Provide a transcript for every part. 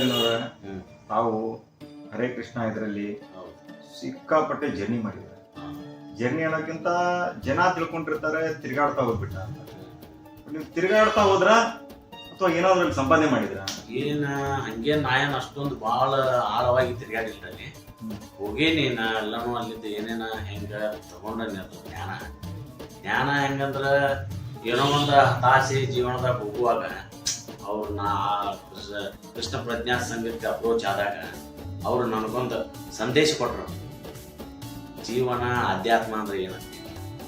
ಹ್ಮ್. ತಾವು ಹರೇ ಕೃಷ್ಣ ಇದರಲ್ಲಿ ಸಿಕ್ಕಾಪಟ್ಟೆ ಜರ್ನಿ ಮಾಡಿದ್ದಾರೆ. ಜರ್ನಿ ಅನ್ನೋಕ್ಕಿಂತ ಜನ ತಿಳ್ಕೊಂಡಿರ್ತಾರೆ ತಿರ್ಗಾಡ್ತಾ ಹೋಗ್ಬಿಟ್ಟ. ನೀವು ತಿರ್ಗಾಡ್ತಾ ಹೋದ್ರ? ಅಥವಾ ಏನೋ ಅಲ್ಲಿ ಸಂಪಾದನೆ ಮಾಡಿದ್ರ? ಏನ ಹಂಗೆ ನಾಯನ್ ಅಷ್ಟೊಂದು ಬಹಳ ಆಳವಾಗಿ ತಿರ್ಗಾಡಿಲ್ಲ ಅಲ್ಲಿ. ಹ್ಮ್. ಹೋಗೇನಿ ನಾ ಎಲ್ಲಾನು ಅಲ್ಲಿದ್ದ ಏನೇನ ಹೆಂಗ ತಗೊಂಡನಿ ಅದು ಜ್ಞಾನ. ಜ್ಞಾನ ಹೆಂಗಂದ್ರ ಏನೋ ಒಂದು ಹತಾಶೆ ಜೀವನದಾಗ ಹೋಗುವಾಗ ಅವ್ರು ನಾ ಕೃಷ್ಣ- ಕೃಷ್ಣ ಪ್ರಜ್ಞಾ ಸಂಘಕ್ಕೆ ಅಪ್ರೋಚ್ ಆದಾಗ ಅವರು ನನಗೊಂದು ಸಂದೇಶ ಕೊಟ್ರು. ಜೀವನ ಅಧ್ಯಾತ್ಮ ಅಂದ್ರೆ ಏನ?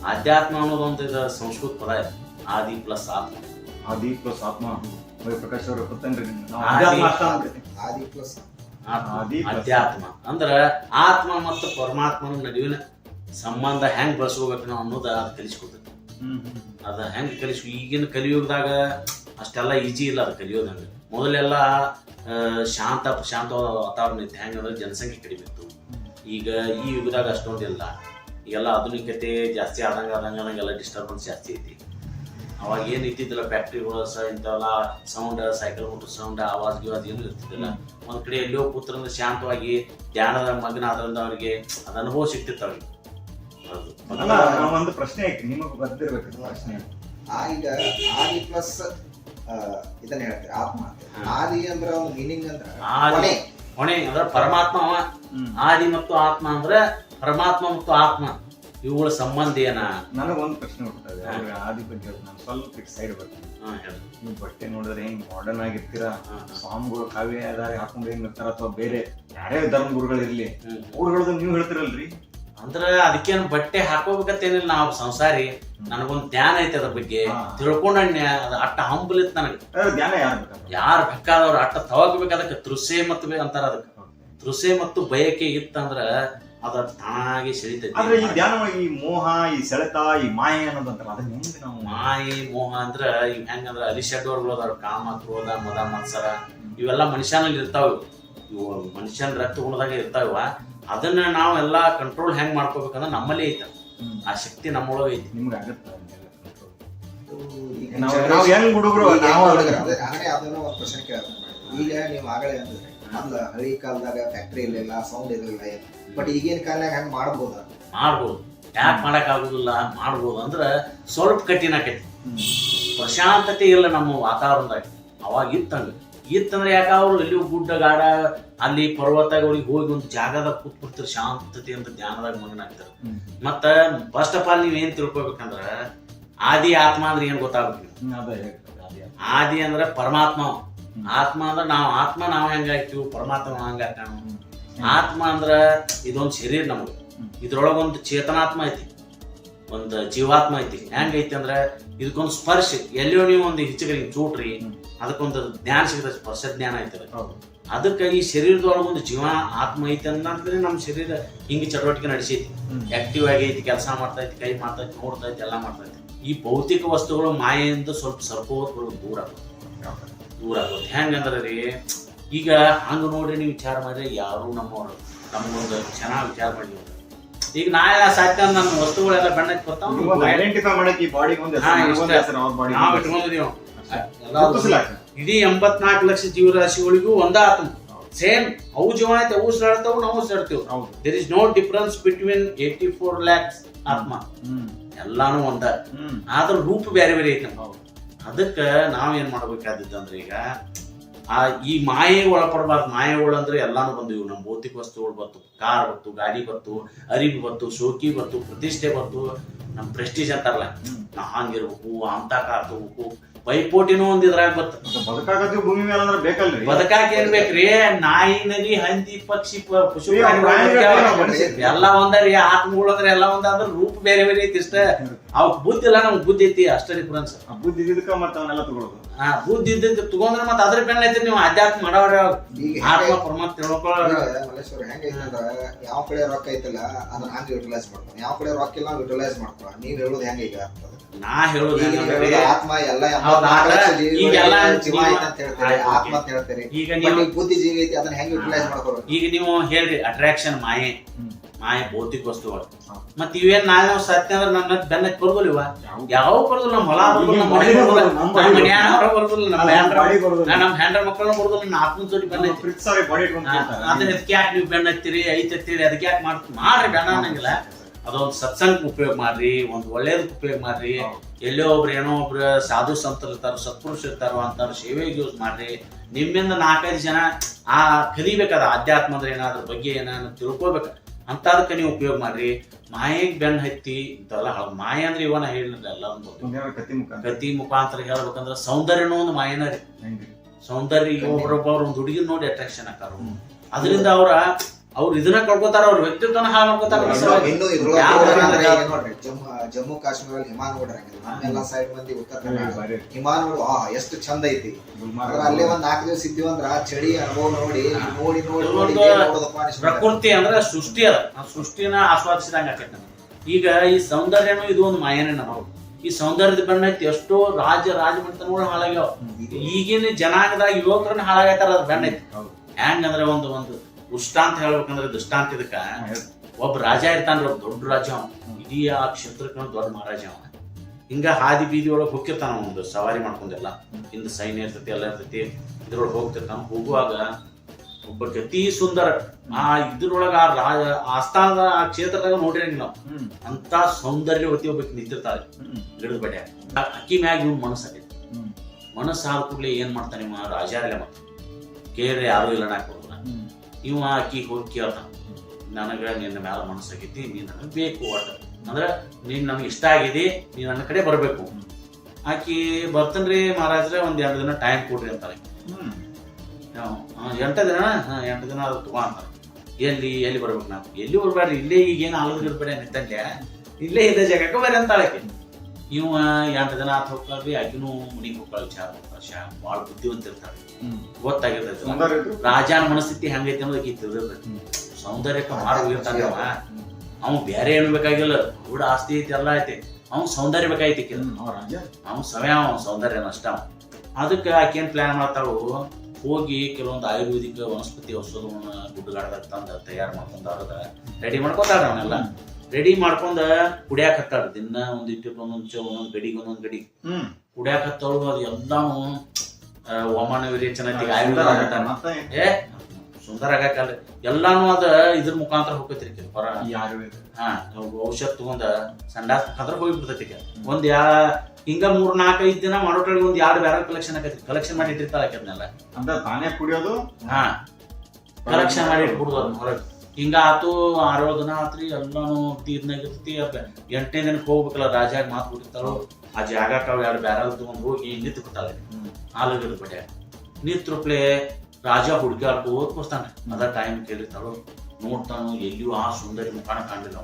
ಅಧ್ಯಾತ್ಮ ಅನ್ನೋದೊಂದು ಇದು ಸಂಸ್ಕೃತ ಪದ ಇದೆ. ಆದಿ ಪ್ಲಸ್ ಆತ್ಮ. ಆದಿ ಪ್ಲಸ್ ಆತ್ಮ. ಪ್ರಕಾಶ್ ಅವರು? ನಾವು ಆದಿ- ಪ್ಲಸ್. ಅಧ್ಯಾತ್ಮ ಅಂದ್ರ ಆತ್ಮ ಮತ್ತು ಪರಮಾತ್ಮನ ನಡುವಿನ ಸಂಬಂಧ ಹೆಂಗ್ ಬೆಳೆಸ್ಕೋಬೇಕು ಅನ್ನೋದು ಅದು ಹ್ಮ್, ಅದ ಹೆಂಗ್ ಕಲಿಸ್ ಈಗಿನ ಕಲಿಯುಗದಾಗ ಅಷ್ಟೆಲ್ಲ ಈಜಿ ಇಲ್ಲ ಅದು ಕಲಿಯೋದಂಗೆ ಮೊದಲೆಲ್ಲ ಶಾಂತ ಶಾಂತವಾದ ವಾತಾವರಣ ಇತ್ತು. ಹೆಂಗಂದ್ರೆ ಜನಸಂಖ್ಯೆ ಕಡಿಮೆ ಇತ್ತು. ಈಗ ಈ ಯುಗದಾಗ ಅಷ್ಟೊಂದಿಲ್ಲ ಈಗೆಲ್ಲ ಆಧುನಿಕತೆ ಜಾಸ್ತಿ ಆದಂಗೆ ಆದಂಗೆ ಆದಂಗೆಲ್ಲ ಡಿಸ್ಟರ್ಬೆನ್ಸ್ ಜಾಸ್ತಿ ಐತಿ. ಅವಾಗ ಏನು ಇದ್ದಿದ್ದಿಲ್ಲ ಫ್ಯಾಕ್ಟ್ರಿಗಳು ಸಹ ಇಂಥವೆಲ್ಲ ಸೌಂಡ್ ಸೈಕಲ್ ಮೋಟರ್ ಸೌಂಡ್ ಆವಾಜ್ ಗಿವಾಜ್ ಏನು ಇರ್ತಿದ್ದಿಲ್ಲ. ಒಂದು ಕಡೆ ಎಲ್ಲಿಯೋ ಕೂತ್ರಂದ್ರೆ ಶಾಂತವಾಗಿ ಧ್ಯಾನದ ಮಗ್ನ ಆದ್ರಿಂದ ಅವ್ರಿಗೆ ಅದು ಅನುಭವ ಸಿಕ್ತಿತ್ತು ಅವ್ರಿಗೆ. ಒಂದು ಪ್ರಶ್ನೆ ಐತಿ ನಿಮಗೆ ಬರ್ತಿರ್ಬೇಕು ಪ್ರಶ್ನೆ. ಆ ಈಗ ಆದಿ ಪ್ಲಸ್ ಇದನ್ನ ಹೇಳ್ತಾರೆ ಆತ್ಮ ಅಂತ. ಆದಿ ಅಂದ್ರ ಅವ್ನ ಮೀನಿಂಗ್ ಅಂದ್ರ ಹೊಣೆ. ಕೊನೆ ಹೊಣೆ ಅಂದ್ರೆ ಪರಮಾತ್ಮ ಅವ. ಹ್ಮ್. ಆದಿ ಮತ್ತು ಆತ್ಮ ಅಂದ್ರೆ ಪರಮಾತ್ಮ ಮತ್ತು ಆತ್ಮ. ಇವುಗಳ ಸಂಬಂಧ ಏನ? ನನಗೊಂದು ಒಂದ್ ಪ್ರಶ್ನೆ ಹುಡ್ತದೆ ಆದಿ ಬಗ್ಗೆ. ನಾನು ಸ್ವಲ್ಪ ಸೈಡ್ ಬರ್ತೀನಿ. ನೀವು ಬಟ್ಟೆ ನೋಡಿದ್ರೆ ಹೆಂಗ್ ಮಾಡರ್ನ್ ಆಗಿರ್ತೀರಾ. ಸ್ವಾಮಿಗಳು ಕಾವ್ಯ ದಾರಿ ಹಾಕೊಂಡು ಹೆಂಗ್ ಇರ್ತಾರ ಅಥವಾ ಬೇರೆ ಯಾರೇ ಧರ್ಮ ಗುರುಗಳಿರ್ಲಿ. ಅವ್ರುಗಳದ್ದು ನೀವು ಹೇಳ್ತಿರಲ್ರಿ. ಅಂದ್ರ ಅದಕ್ಕೇನು ಬಟ್ಟೆ ಹಾಕೋಬೇಕತ್ತೇನಿಲ್ಲ ನಾವು ಸಂಸಾರಿ. ನನಗೊಂದು ಧ್ಯಾನ ಐತೆ ಅದ್ರ ಬಗ್ಗೆ. ತಿಳ್ಕೊಂಡಣ್ಣೆ ಅದ ಅಟ್ಟ ಹಂಬಲ್ ಇತ್ತು ನನಗೆ. ಜ್ಞಾನ ಯಾರು ಬೇಕಾದವ್ರು ಅಟ್ಟ ತಗೋಬೇಕು ಅದಕ್ಕೆ ತೃಸೆ ಮತ್ತು ಅಂತಾರ ಅದಕ್ಕೆ. ತೃಸೆ ಮತ್ತು ಬಯಕೆ ಇತ್ತಂದ್ರ ಅದ ತಾನಾಗಿ ಸೆಳಿತೈತಿ ಆದ್ರೆ ಈ ಧ್ಯಾನ ಈ ಮೋಹ ಈ ಸೆಳೆತ ಈ ಮಾಯೆ ಅನ್ನೋದಂತಾರ ಅದನ್ನ ಹೆಂಗ್ ನಾವು ಮಾಯಿ ಮೋಹ ಅಂದ್ರ ಇವ್ ಹೆಂಗಂದ್ರ ಅಲಿಶಡ್ವರ್ಗಳು ಅದಾರ ಕಾಮ ಕ್ರೋಧ ಮದ ಮತ್ಸರ. ಇವೆಲ್ಲ ಮನುಷ್ಯನಲ್ಲಿ ಇರ್ತಾವ ಇವು. ಇವು ಮನುಷ್ಯನ ರಕ್ತ ಗುಣದಾಗ ಇರ್ತಾವ ಅದನ್ನ ನಾವೆಲ್ಲ ಕಂಟ್ರೋಲ್ ಹೆಂಗ್ ಮಾಡ್ಕೋಬೇಕಂದ್ರೆ ನಮ್ಮಲ್ಲಿ ಐತೆ. ಆ ಶಕ್ತಿ ನಮ್ಮೊಳಗೆ ಐತಿ. ನಿಮ್ಗೆ ಆಗತ್ತ ನಾವು ಹೆಂಗ್ ಹುಡುಗರು ನಾವು ಹುಡುಗರು? ಆಗಲೇ ಅದನ್ನ ಒಂದು ಕ್ವಶನ್ ಕೇಳ್ತಾರೆ ಈಗ ನೀವು ಆಗಲೇ ಅಂದ್ರೆ ಮೊದ್ಲ ಹಳಿ ಕಾಲದಾಗ ಫ್ಯಾಕ್ಟ್ರಿ ಇರಲಿಲ್ಲ ಸೌಂಡ್ ಇರಲಿಲ್ಲ ಬಟ್ ಈಗಿನ ಕಾಲದಾಗ ಹಂಗ್ ಮಾಡ್ಬೋದ? ಮಾಡ್ಬೋದು. ಯಾಕೆ ಮಾಡಕ್ ಆಗುದಿಲ್ಲ ಮಾಡ್ಬೋದು ಅಂದ್ರ ಸ್ವಲ್ಪ ಕಠಿಣ ಆಕೈತಿ ಪ್ರಶಾಂತತೆ ಇಲ್ಲ ನಮ್ಮ ವಾತಾವರಣದಾಗ. ಅವಾಗ ಇತ್ತಂಗ ಇತ್ತಂದ್ರೆ ಯಾಕೆ ಅವರು ಎಲ್ಲಿಯೂ ಗುಡ್ಡ ಗಾಡ ಅಲ್ಲಿ ಪರ್ವತಗಳಿಗೆ ಹೋಗಿ ಒಂದು ಜಾಗದಾಗ ಕೂತ್ಬಿಡ್ತಾರೆ ಶಾಂತತೆ ಅಂತ ಧ್ಯಾನದಾಗ ಮಗನಾಗ್ತಾರೆ. ಮತ್ತ ಫಸ್ಟ್ ಆಫ್ ಆಲ್ ನೀವ್ ಏನ್ ತಿಳ್ಕೊಬೇಕಂದ್ರ ಆದಿ ಆತ್ಮ ಅಂದ್ರೆ ಏನ್ ಗೊತ್ತಾಗುತ್ತೆ? ಹೇಳ್ತಾರೆ, ಆದಿ ಅಂದ್ರೆ ಪರಮಾತ್ಮ. ಆತ್ಮ ಅಂದ್ರೆ ನಾವು ಆತ್ಮ ನಾವು ಹೆಂಗಾಗ್ತೀವಿ ಪರಮಾತ್ಮ ಹಂಗ. ಆತ್ಮ ಅಂದ್ರ ಇದೊಂದು ಶರೀರ ನಮ್ಗೆ ಇದ್ರೊಳಗೊಂದು ಚೇತನಾತ್ಮ ಐತಿ. ಒಂದು ಜೀವಾತ್ಮ ಐತಿ. ಹೆಂಗೈತಿ ಅಂದ್ರ ಇದಕ್ಕೊಂದು ಸ್ಪರ್ಶ. ಎಲ್ಲಿಯೋ ನೀವು ಒಂದು ಹಿಚ್ಚಗರಿಗೆ ಚೂಟ್ರಿ. ಅದಕ್ಕೊಂದು ಜ್ಞಾನ ಸಿಗುತ್ತೆ ಸ್ಪರ್ಶ ಜ್ಞಾನ ಐತಲ್ಲ ಅದಕ್ಕೆ. ಈ ಶರೀರದೊಳಗೆ ಒಂದು ಜೀವ ಆತ್ಮ ಐತೆ ಅಂತಂದ್ರೆ ನಮ್ಮ ಶರೀರ ಹಿಂಗೆ ಚಟುವಟಿಕೆ ನಡೆಸೈತಿ. ಆಕ್ಟಿವ್ ಆಗೈತಿ ಕೆಲಸ ಮಾಡ್ತಾ ಮಾಡ್ತೈತಿ ಕೈ ಮಾಡ್ತೈತಿ ನೋಡ್ತೈತಿ ಎಲ್ಲ ಮಾಡ್ತೈತಿ ಈ ಭೌತಿಕ ವಸ್ತುಗಳು ಮಾಯೆಯಿಂದ ಸ್ವಲ್ಪ ಸ್ವಲ್ಪ ಬರೋದು ದೂರ ಆಗುತ್ತೆ. ದೂರ ಆಗುತ್ತೆ. ಹೆಂಗಂದ್ರೆ ರೀ ಈಗ ಹಂಗೆ ನೋಡ್ರಿ ನೀವು ವಿಚಾರ ಮಾಡಿದ್ರೆ ಯಾರು ನಮ್ಮವರು ನಮ್ಗೊಂದು ಚೆನ್ನಾಗಿ ವಿಚಾರ ಮಾಡಿ ಈಗ ನಾ ಎಲ್ಲ ಸಾಧ್ಯ ನಮ್ಮ ವಸ್ತುಗಳೆಲ್ಲ ಬೆಣ್ಣಕ್ಕೆ ಬರ್ತಾವ ಬಾಡಿಗೆ ಒಂದು ನಾವು ಇಡೀ ಎಂಬತ್ನಾಲ್ಕು ಲಕ್ಷ ಜೀವರಾಶಿಗಳಿಗೂ ಒಂದ ಆತ್ಮ. ಸೇಮ್ ಅವು ಜೀವ ಐತೆ ಅವು ಉಸಿರಾಡ್ತಾವು ನಾವು ಸಾಡ್ತೇವೆ there is no difference between eighty four lakhs ಆತ್ಮ. ಎಲ್ಲಾನು ಒಂದ. ಆದ್ರ ರೂಪ ಬೇರೆ ಬೇರೆ ಐತೆ ನಾವು ಅದಕ್ಕೆ ಅದಕ್ಕೆ ನಾವೇನ್ ಮಾಡ್ಬೇಕಾದಿತ್ತು ಅಂದ್ರೆ ಈಗ ಆ ಈ ಮಾಯೆ ಒಳಪಡಬಾರ್ದು. ಮಾಯೆ ಅಂದ್ರೆ ಎಲ್ಲಾನು ಬಂದಿವು ನಮ್ಮ ಭೌತಿಕ ವಸ್ತುಗಳು ಬತ್ತು. ಕಾರ್ ಬತ್ತು ಗಾಡಿ ಬತ್ತು ಅರಿವಿ ಬತ್ತು ಶೋಕಿ ಬತ್ತು ಪ್ರತಿಷ್ಠೆ ಬತ್ತು. ನಮ್ಮ ಪ್ರೆಸ್ಟೀಜ್ ಅಂತಾರಲ್ಲ. ನಾ ಹಂಗಿರ್ಬೇಕು ಅಂತ ಕಾರ್ ತಗೋಬೇಕು. ಪೈಪೋಟಿನೂ ಒಂದ್ ಇದ್ರಾಗ ಬರ್ತ ಬದುಕಾಗತ್ತೀವಿ ಭೂಮಿ ಮೇಲೆ ಅಂದ್ರೆ ಬೇಕಲ್ರಿ? ಬದುಕಾಕ ಏನ್ ಬೇಕ್ರಿ? ನಾಯಿ ನದಿ ಹಂದಿ ಪಕ್ಷಿ ಪ- ಪಶು ಏ. ಎಲ್ಲ ಒಂದರಿ ಆತ್ಮಗಳು ಅಂದ್ರೆ ಎಲ್ಲ ಒಂದ ಅಂದ್ರೆ ರೂಪ ಬೇರೆ ಬೇರೆ ಐತಿ ಇಷ್ಟ. ಅವ್ ಬುದ್ಧಿ ಇಲ್ಲ ನಮ್ಗೆ ಬುದ್ಧಿ ಐತಿ ಅಷ್ಟೇ ಡಿಫ್ರೆನ್ಸ್ ಬುದ್ಧಿ ಇದಕ್ಕ ಮತ್ತೆ ಅವನ್ನೆಲ್ಲ ತಗೊಳ್ಳೋದು ಆ ಬುದ್ಧಿ ತಗೊಂಡ್ರೆ ಮತ್ತೆ ಅದ್ರ ಬೆನ್ನ ಐತಿ ನೀವು ಆಧ್ಯಾತ್ಮ ಮಾಡವ್ರ ಈಗ ಆತ್ಮ ಪರಮಾತ್ಮ ತಿಳ್ಕೊಳ್ಳೋರು ಮಲ್ಲೇಶ್ವರ ಹೆಂಗ ಅಂದ್ರ ಯಾವ ಕಡೆ ರೊಕ್ಕ ಐತಲ್ಲ ಅದನ್ನ ಹಂಗ ಯುಟಿಲೈಸ್ ಮಾಡ್ತಾನೆ. ಯಾವ ಕಡೆ ರೊಕ್ಕ ಇಲ್ಲ ಯುಟಿಲೈಸ್ ಮಾಡ್ತಾನ. ನೀವ್ ಹೇಳೋದು ಹೆಂಗ ಈಗ ನಾ ಹೇಳೋದು ಆತ್ಮ ಎಲ್ಲ ಈಗೆಲ್ಲ ಜೀವ ಅಂತ ಹೇಳ್ತೀರಿ. ಆತ್ಮ ಅಂತ ಹೇಳ್ತೀರಿ. ಈಗ ನೀವು ಬುದ್ಧಿ ಜೀವಿ ಐತಿ ಅದನ್ನ ಹೆಂಗ್ ಯುಟಿಲೈಸ್ ಮಾಡ್ಕೋಬೇಕು ಈಗ ನೀವು ಹೇಳ್ರಿ ಅಟ್ರಾಕ್ಷನ್ ಮಾಯೆ. ಮಾಯ ಭೌತಿಕ ವಸ್ತುಗಳು. ಮತ್ತೆ ಮತ್ ಇವೇನ್ ನಾಳೆ ಸತ್ಯ ಅಂದ್ರೆ ನನ್ನ ಬೆನ್ನ ಬರೋದಿಲ್ಲ ಇವ? ಯಾವ- ಬರ್ದಿಲ್ಲ ನಮ್ಮ ಹೊಲ ಬರೋದಿಲ್ಲ ನಮ್ಮ ಮನೆ ಬರ್ದಿಲ್ಲ ಬರೋದಿಲ್ಲ ಬರೋದು, ನಮ್ಮ ಮನ್ಯಾಗ ಬರೋದಿಲ್ಲ ನಮ್ಮ ಹ್ಯಾಂಡ್ರ ನಮ್ಮ ಹ್ಯಾಂಡ್ರ ಮಕ್ಕಳನ್ನ ಬರ್ದಿಲ್ಲ ನನ್ನ ಆತ್ಮನ ಜೋಡಿ ಬೆನ್ನ ಐತಿ ಅದಕ್ಕೆ ಯಾಕೆ ನೀವು ಬೆನ್ನ ಹತ್ತೀರಿ ಐತತ್ತೀರಿ ಅದಕ್ಕೆ ಯಾಕೆ ಮಾಡ್ತೀವಿ ಮಾಡ್ರಿ ಬೆನ್ನ ಅನ್ನಂಗಿಲ್ಲ. ಅದೊಂದು ಸತ್ಸಂಗ ಉಪಯೋಗ ಮಾಡ್ರಿ ಒಂದು ಒಳ್ಳೇದಕ್ಕೆ ಉಪಯೋಗ ಮಾಡ್ರಿ. ಎಲ್ಲೋ ಒಬ್ರು ಏನೋ ಒಬ್ರು ಸಾಧು ಸಂತರು ಇರ್ತಾರ ಸತ್ಪುರುಷ ಇರ್ತಾರೋ ಅಂತಾರ ಸೇವೆಗೆ ಯೂಸ್ ಮಾಡ್ರಿ. ನಿಮ್ಮಿಂದ ನಾಲ್ಕೈದು ಜನ ಆ ಕಲಿಬೇಕಾದ ಆಧ್ಯಾತ್ಮ ಅಂದ್ರೆ ಏನಾದ್ರ ಬಗ್ಗೆ ಏನಾದ್ರು ತಿಳ್ಕೊಬೇಕ. ಅಂತದಕ್ಕೆ ನೀವು ಉಪಯೋಗ ಮಾಡ್ರಿ. ಮಾಯೆಗೆ ಬೆನ್ನು ಹತ್ತಿ ಇಂಥವೆಲ್ಲ ಮಾಯೆ ಮಾಯ ಅಂದ್ರೆ ಇವನ ಹೇಳಿಲ್ಲ ಎಲ್ಲ ಗತಿ ಮುಖಾಂತರ? ಹೇಳ್ಬೇಕಂದ್ರೆ ಸೌಂದರ್ಯನೂ ಒಂದು ಮಾಯನ ರೀ. ಸೌಂದರ್ಯ ಒಬ್ಬರೊಬ್ಬ ಅವ್ರ ಒಂದು ಹುಡುಗಿ ನೋಡಿ ಅಟ್ರಾಕ್ಷನ್ ಆಕಾರ ಅದರಿಂದ ಅವ್ರ ಅವ್ರು ಇದನ್ನ ಕಳ್ಕೊತಾರ ಅವ್ರ ವ್ಯಕ್ತಿತ್ವನ ಹಾಳು ಮಾಡ್ಕೊತಾರ. ಇನ್ನು ಅಂದ್ರೆ ಜಮ್ಮು ಜಮ್ಮು ಕಾಶ್ಮೀರಲ್ಲಿ ಹಿಮಾನ್ ನೋಡ್ರಂಗಿಲ್ಲ ನಮ್ಮೆಲ್ಲ ಸೈಡ್ ಮಂದಿ ಉತ್ತರ ಕರ್ನಾಟಕ. ನೋಡು ಆ ಎಷ್ಟು ಚಂದ ಐತಿ. ಅಲ್ಲಿ ಒಂದ್ ನಾಲ್ಕು ದಿವಸ ಇದ್ದೀವಿ ಅಂದ್ರ ಚಳಿ ಅನುಭವ ನೋಡಿ ನೋಡಿ ನೋಡಿ. ಪ್ರಕೃತಿ ಅಂದ್ರೆ ಸೃಷ್ಟಿ ಅದ. ಆ ಸೃಷ್ಟಿನ ಆಸ್ವಾದಿಸಿದಂಗ ಆಕೈತಿ ನಮ್ಗೆ. ಈಗ ಈ ಸೌಂದರ್ಯನು ಇದು ಒಂದು ಮಾಯನೇ ನಾವು ಈ ಸೌಂದರ್ಯದ ಬಣ್ಣ ಐತಿ ಎಷ್ಟೋ ರಾಜ ರಾಜಮಂತನಗಳು ಹಾಳಾಗ್ಯಾವ. ಈಗಿನ ಜನಾಂಗದಾಗ ಯುವಕರನ್ನ ಹಾಳಾಗತ್ತಾರ ಅದ್ ಬಣ್ಣ ಐತಿ. ಹೌದು. ಹೆಂಗ್ ಅಂದ್ರೆ ಒಂದು ಒಂದು ದೃಷ್ಟಾಂತ ಹೇಳ್ಬೇಕಂದ್ರೆ ದೃಷ್ಟಾಂತ ಇದಕ್ಕ. ಒಬ್ಬ ರಾಜ ಇರ್ತಾನ್ರಿ ಒಬ್ಬ ದೊಡ್ಡ ರಾಜ ಇಡೀ ಆ ಕ್ಷೇತ್ರಕ್ಕೆ ದೊಡ್ಡ ಮಹಾರಾಜ ಅವ ಹಿಂಗ ಹಾದಿ ಬೀದಿ ಒಳಗೆ ಹೋಗ್ತಿರ್ತಾನ ಒಂದು ಸವಾರಿ ಮಾಡ್ಕೊಂಡೆಲ್ಲ. ಹಿಂದ ಸೈನ್ಯ ಇರ್ತೈತಿ ಎಲ್ಲ ಇರ್ತೈತಿ. ಇದ್ರೊಳಗೆ ಹೋಗ್ತಿರ್ತಾನ. ಹೋಗುವಾಗ ಒಬ್ಬ ಅತಿ ಸುಂದರ ಆ ಇದ್ರೊಳಗ ಆ ರಾಜ ಆಸ್ಥಾನದ ಆ ಕ್ಷೇತ್ರದಾಗ ನೋಡಿರಂಗಿಲ್ಲ ನಾವು. ಅಂತ ಸೌಂದರ್ಯವತಿ ಒಬ್ಬಕ್ಕೆ ನಿಂತಿರ್ತಾಳೆ. ಹ್ಮ್. ಗಿಡದ ಬಡ್ಯ. ಅಕ್ಕಿ ಮ್ಯಾಗ ಇವ್ ಮನಸ್ಸು ಆಗೈತಿ. ಮನಸ್ಸು ಆದ ಕೂಡಲೇ ಏನ್ ಮಾಡ್ತಾನೆ ಇವ ರಾಜಾರಲ್ಲ ಮತ್ತೆ. ಕೇಳ್ರಿ ಯಾರು ಇಲ್ಲ ನಾಕ್. ಇವ ಆಕಿ ಹೋಗಿ ಕೇಳ್ತಾನ ನನಗ ನಿನ್ನ ಮ್ಯಾಲ ಮನಸ್ಸಾಗೈತಿ ನೀ ನನಗೆ ಬೇಕು ಅಂತ. ಅಂದ್ರೆ ನೀನ್ ನನಗೆ ಇಷ್ಟ ಆಗಿದೆ ನೀ ನನ್ನ ಕಡೆ ಬರಬೇಕು. ಆಕಿ ಬರ್ತನ್ರಿ ಮಹಾರಾಜ್ರೆ ಒಂದ್ ಎರಡು ದಿನ ಟೈಮ್ ಕೊಡ್ರಿ ಅಂತಾರೆ. ಎಂಟು ಎಂಟ ದಿನ ಹಾಂ ಎಂಟು ದಿನ ಅದು ತಗೋ ಅಂತಾರೆ. ಎಲ್ಲಿ ಎಲ್ಲಿ ಬರ್ಬೇಕು ನಾವು? ಎಲ್ಲಿ ಬರ್ಬೇಡ್ರಿ ಇಲ್ಲೇ ಈಗ ಏನು ಆಲದ ಗಿಡ ನಿಂತಂಗೆ ಇಲ್ಲೇ ಇದ್ದ ಜಾಗಕ್ಕೆ ಬರ್ರಿ ಅಂತಾಳಕ್ಕೆ ಆಕಿ. ಇವ ಎಂಟು ದಿನ ಆತ ಹೋಗ್ತಾಳ್ರಿ ಆಕಿನೂ ಮುನಿಗೆ ಹೋಗ್ತಾಳೆ ವಿಚಾರ ಶಾ ಭಾಳ ಬುದ್ಧಿವಂತ ಇರ್ತಾಳೆ. ಗೊತ್ತಾಗಿರ್ತೈತಿ. ರಾಜನ ಮನಸ್ಥಿತಿ ಹೆಂಗೈತಿ ಅನ್ನೋದಕ್ಕೆ ಆಕಿ ತಿಳಿದಿರ್ತೈತಿ. ಸೌಂದರ್ಯಕ್ಕೆ ಮಾರು ಹೋಗಿರ್ತಾನೆ ಅವ. ಅವ್ ಬೇರೆ ಏನು ಬೇಕಾಗಿಲ್ಲ ಕೂಡ ಆಸ್ತಿ ಐತಿ ಎಲ್ಲ ಐತಿ. ಅವ್ನ ಸೌಂದರ್ಯ ಬೇಕಾಯ್ತಿ. ಅವ್ನು ಸಮಯ ಅವ್ನ ಸೌಂದರ್ಯ ನಷ್ಟ ಅದಕ್ಕೆ ಆಕೇನ್ ಪ್ಲಾನ್ ಮಾಡ್ತಾಳು ಹೋಗಿ ಕೆಲವೊಂದು ಆಯುರ್ವೇದಿಕ ವನಸ್ಪತಿ ಔಷಧವನ್ನ ಗುಡ್ಡಗಾಡದಾಗ ತಂದ ತಯಾರು ಮಾಡ್ಕೊಂಡ ರೆಡಿ ಮಾಡ್ಕೊತಾಳ ಅವನ್ನೆಲ್ಲ ರೆಡಿ ಮಾಡ್ಕೊಂಡ ಕುಡಿಯಾಕ ಹತ್ತಾಳ ದಿನ ಒಂದ್ ಇಟ್ಟು ಒಂದೊಂದ್ ಚ ಒಂದೊಂದ್ ಗಡಿಗೆ ಒಂದೊಂದ್ ಗಡಿ ಹ್ಮ್. ಕುಡಿಯಾಕ ಹತ್ತಾಳು ಅದು ಎಲ್ಲಾನು ಹವಾಮಾನ ವಮಾನ ವಿರೇಚನ ಆಗಾಕಲ್ರಿ ಏ ಸುಂದರ ಆಗಕ್ಕಲ್ಲ ಎಲ್ಲಾನು ಅದ ಇದ್ರ ಮುಖಾಂತರ ಹೋಗೈತ್ರಿ ಆಕಿ ಹೊರ. ಹಾ ಔಷಧ ತಗೊಂಡ ಸಂಡಾಸ್ ಕದ್ರ ಹೋಗ್ಬಿಡ್ತೈತಿ ಒಂದ್ ಯಾ ಹಿಂಗ ಮೂರ್ ನಾಲ್ಕು ಐದ್ ದಿನ ಮಾಡೋಟ್ರೊಳಗೆ ಒಂದ್ ಎರಡು ಬ್ಯಾರ ಕಲೆಕ್ಷನ್ ಆಕೈತಿ ಕಲೆಕ್ಷನ್ ಮಾಡಿ ಇಟ್ಟಿರ್ತಾರ ಆಕಿದ್ನೆಲ್ಲ ಅಂದ್ರೆ ತಾನೇ ಕುಡಿಯೋದು? ಹಾ. ಕಲೆಕ್ಷನ್ ಮಾಡಿ ಇಟ್ಬಿಡುದು ಅದನ್ನ ಹೊರಗೆ. ಹಿಂಗ ಆತು ಆರೇಳು ದಿನ ಆತ್ರಿ ಎಲ್ಲಾನು ತೀರ್ನಾಗ ಇರ್ತೈತಿ ಅದ್ ಎಂಟನೇ ದಿನಕ್ಕೆ ಹೋಗ್ಬೇಕಲ್ಲ ರಾಜಾಗ ಮಾತು ಬಿಟ್ಟಿರ್ತಾಳು ಆ ಜಾಗಕ್ಕೆ ಅವ್ ಎರಡು ಬ್ಯಾರಲ್ ತಗೊಂಡು ಹೋಗಿ ನಿಂತು ಬಿಟ್ಟಾಳೆ ಹಾಲುಗಿಡ ಬಟ್ಟೆ ನಿತ್ರಪ್ಲೆ ರಾಜ ಹುಡುಗಾಡ್ಕೋತ್ ಬರ್ತಾನೆ ಅದ ಟೈಮ್ ಕೇಳಿರ್ತಾಳು ನೋಡ್ತಾನು ಎಲ್ಲಿಯೂ ಆ ಸುಂದರಿ ಮುಖಾಣ ಕಾಣಲಿಲ್ಲ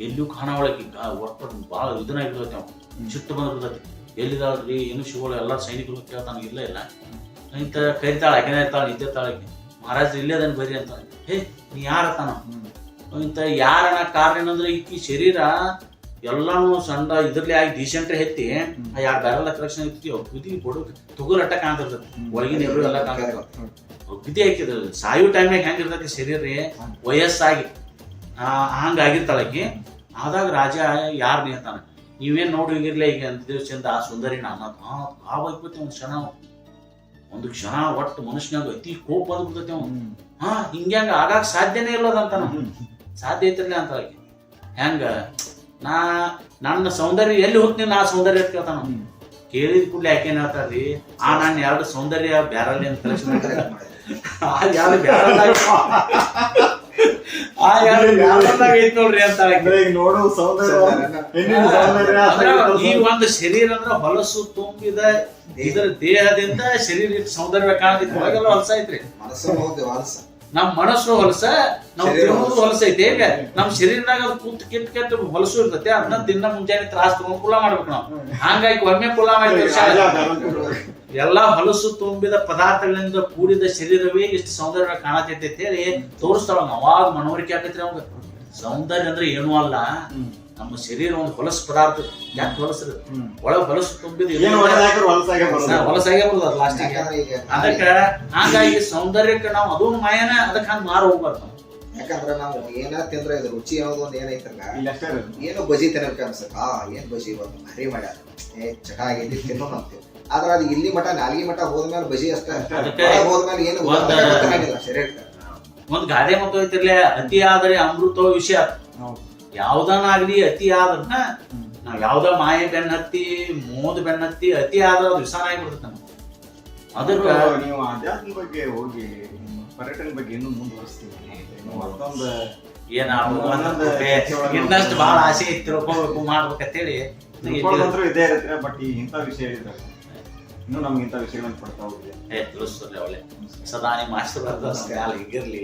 ಎಲ್ಲಿಯೂ ಕಾಣ ಕಾಣವಳಕಿ ಒಟ್ಟು ಭಾಳ ಇದನ್ನಾಗಿರ್ತೈತೆ ಅವ್ನು. ಸಿಟ್ಟು ಬಂದಿರ್ತೈತಿ ಎಲ್ಲಿದಾಳ್ರಿ ಏನು ಶಿವಳು ಎಲ್ಲ ಸೈನಿಕರು ಕೇಳ್ತಾನ ಇಲ್ಲ ಇಲ್ಲ. ಇಂತ ಕರಿತಾಳೆ ಏನೇ ಇರ್ತಾಳೆ ನಿಂತಿರ್ತಾಳ ಮಹಾರಾಜ್ ಇಲ್ಲೇ ಅದನ್ನ ಬರಿ ಅಂತ. ಹೇ ನೀ ಯಾರತಾನ ಇಂಥ ಯಾರನ ಕಾರಣ ಏನಂದ್ರೆ ಈ ಶರೀರ ಎಲ್ಲಾನು ಸಣ್ಣ ಇದ್ರಲ್ಲಿ ಆಗಿ ಡೀಸೆಂಟ್ ಎತ್ತಿ ಆ ಯಾರು ಬ್ಯಾರಲ್ ಕಲೆಕ್ಷನ್ ಇತ್ತು ಬಡ ತುಗುರಟ್ಟ ತುಗುಲಟ್ಟ ಕಾಣ್ತಿರ್ತದೆ. ಒಳಗಿನ ಎರು ಎಲ್ಲ ಕಾಣ್ತಿರ್ತೈತಿ ಅಗ್ದಿ ಹಾಕಿದ್ರು ಸಾಯು ಟೈಮ್ನಾಗ ಹೆಂಗಿರ್ತೈತಿ ಶರೀರ ವಯಸ್ಸಾಗಿ. ಆ, ಹಂಗಾಗಿರ್ತಾಳ ಆದಾಗ ರಾಜ ಯಾರು ನೀತಾನ ನೀವೇನ್ ನೋಡಿರ್ಲಿಲ್ಲ ಈಗ ಅಂತ ಚಂದ ಆ ಸುಂದರಿ ನಾನು ಬೈಕ್ ಒಂದು ಕ್ಷಣ ಒಂದು ಕ್ಷಣ ಒಟ್ಟು ಮನುಷ್ಯನಾಗ ಅತಿ ಕೋಪ ಬಂದ್ಬಿಡ್ತೈತಿ ಅವ್ನು. ಹಾ ಹಿಂಗ್ಯಾಂಗ ಆಗಾಕ ಸಾಧ್ಯನೇ ಇಲ್ಲದಂತ. ಸಾಧ್ಯ ಐತಿರ್ಲಿ ಅಂತ ಹೆಂಗ? ನಾ ನನ್ನ ಸೌಂದರ್ಯ ಎಲ್ಲಿ ಹೋಗ್ತೀನಿ ನಾ ಸೌಂದರ್ಯ ಅಂತ ಕೇಳ್ತಾನ. ಕೇಳಿದ ಕೂಡಲೇ ಯಾಕೆ ಹೇಳ್ತಾರ್ರಿ ಆ ನಾನು ಎರಡು ಸೌಂದರ್ಯ ಬ್ಯಾರಲ್ಲಿ ಅಂತ ಕಲೆಕ್ಷನ್ ಬ್ಯಾರಲ್ದಾಗ ಆ ಯಾರು ಐತ್ ನೋಡ್ರಿ ಅಂತ ಆಕಿ. ಈಗ ನೋಡು ಸೌಂದರ್ಯ ಈ ಒಂದು ಶರೀರ ಅಂದ್ರೆ ಹೊಲಸು ತುಂಬಿದ ಇದರ ದೇಹದಿಂದ ಶರೀರ ಸೌಂದರ್ಯ ಕಾಣದಿತ್ತು ಒಳಗೆಲ್ಲ ಹೊಲಸ ಐತ್ರಿ. ಮನಸ್ಸು ಹೊಲಸ. ನಮ್ ಮನಸ್ಸು ಹೊಲಸ ನಾವು ಶರೀರ ತಿನ್ನೋದು ಹೊಲಸ. ಐತೆ ಈಗ ನಮ್ ಶರೀರದಾಗ ಅದು ಕೂತ್ ಕಿತ್ ಕಿತ್ ಹೊಲಸು ಇರ್ತೈತಿ ಅದನ್ನ ದಿನ ಮುಂಜಾನೆ ತ್ರಾಸ ತಗೊಂಡ್ ಕುಲ ಮಾಡ್ಬೇಕು ನಾವು. ಹಂಗಾಗಿ ಒಮ್ಮೆ ಕುಲ ಮಾಡಿ ಎಲ್ಲಾ ಹೊಲಸು ತುಂಬಿದ ಪದಾರ್ಥಗಳಿಂದ ಕೂಡಿದ ಶರೀರವೇ ಇಷ್ಟು ಸೌಂದರ್ಯ ಕಾಣತೈತಿ ಅಂತ ಹೇಳಿ ತೋರಿಸ್ತಾವ ಅವಾಗ ಮನವರಿಕೆ ಆಕೈತ್ರಿ ಅವಾಗ ಸೌಂದರ್ಯ ಅಂದ್ರೆ ಏನೂ ಅಲ್ಲ. ನಮ್ಮ ಶರೀರ ಒಂದು ಹೊಲಸು ಪದಾರ್ಥ. ಯಾಕೆ ಹೊಲಸು? ಹ್ಮ್. ಒಳಗ್ ಹೊಲಸು ತುಂಬಿದ ಹೊಲಸಾಗೆ ಬರ್ತದ ಲಾಸ್ಟಿಗೆ ಅದಕ್ಕೆ ಹಾಗಾಗಿ ಸೌಂದರ್ಯಕ್ಕೆ ನಾವು ಅದೊಂದು ಮಾಯನ ಅದಕ್ಕೆ ಹಂಗೆ ಮಾರು ಹೋಗ್ಬಾರ್ದು. ನಾವು. ಯಾಕಂದ್ರೆ ನಾವು ಏನ ತಿಂದ್ರೆ ಇದು ರುಚಿ ಅನ್ನೋದು ಒಂದು ಏನೈತಲ್ಲ. ಏನೋ ಬಜಿ ತಿನ್ನಬೇಕು ಅನ್ಸುತ್ತೆ? ಆ ಏನ್ ಬಜಿ ಇವತ್ತು? ಭಾರಿ ಮಾಡ್ಯಾರ ಏ ಚಟ ಆಗೈತಿ ತಿನ್ನೋಣ ಅಂತೀವಿ ಆದ್ರೆ ಅದು ಇಲ್ಲಿ ಮಠ ನಾಲ್ಗಿ ಮಠ ಹೋದ್ಮೇಲೆ ಬಜಿ ಅಷ್ಟೇ. ಹೋದ್ಮೇಲೆ ಏನು ಒಂದ್- ಶರೀರಕ್ಕೆ. ಒಂದ್ ಗಾದೆ ಮತ್ತು ಐತಿರ್ಲೆ ಅತಿ ಆದರೆ ಅಮೃತ ವಿಷಯ. ಆಗ್ಲಿ ಅತಿ ಆದನ್ನ. ನಾವ್ ಯಾವ್ದ ಮಾಯ ಬೆನ್ನತ್ತಿ ಮೋದ್ ಬೆನ್ನತ್ತಿ ಅತಿ ಆದ ಅದು ವಿಷಾನ ಆಗ್ಬಿಡುತ್ತೆ ನಮ್ಗೆ. ಅದಕ್ಕ ನೀವು ಆಧ್ಯಾತ್ಮ ಬಗ್ಗೆ ಹೋಗಿ ಪರ್ಯಟನೆ ಬಗ್ಗೆ ಇನ್ನೂ ಮುಂದುವರಿಸ್ತೀವಿ. ಮತ್ತೊಂದು ಏನ ಒಂದೊಂದು ಇನ್ನಷ್ಟು ಬಹಳ ಆಸೆ ಇತ್ತು ತಿಳ್ಕೊಬೇಕು ಮಾಡ್ಬೇಕಂತೇಳಿ ಇದೇ ಇರುತ್ತೆ ಬಟ್ ಈ ಇಂಥ ವಿಷಯ ಇದೆ. ಇನ್ನೂ ನಮ್ಗೆ ಇಂಥ ವಿಷಯಗಳನ್ನು ಕೊಡ್ತಾ ಹೋಗಿದೆ ಏ ತಿಳಿಸ್ತಾರೆ ಒಳ್ಳೆ. ಸದಾ ನಿಮ್ಮ ಆಶೀರ್ವಾದ ಹೀಗಿರ್ಲಿ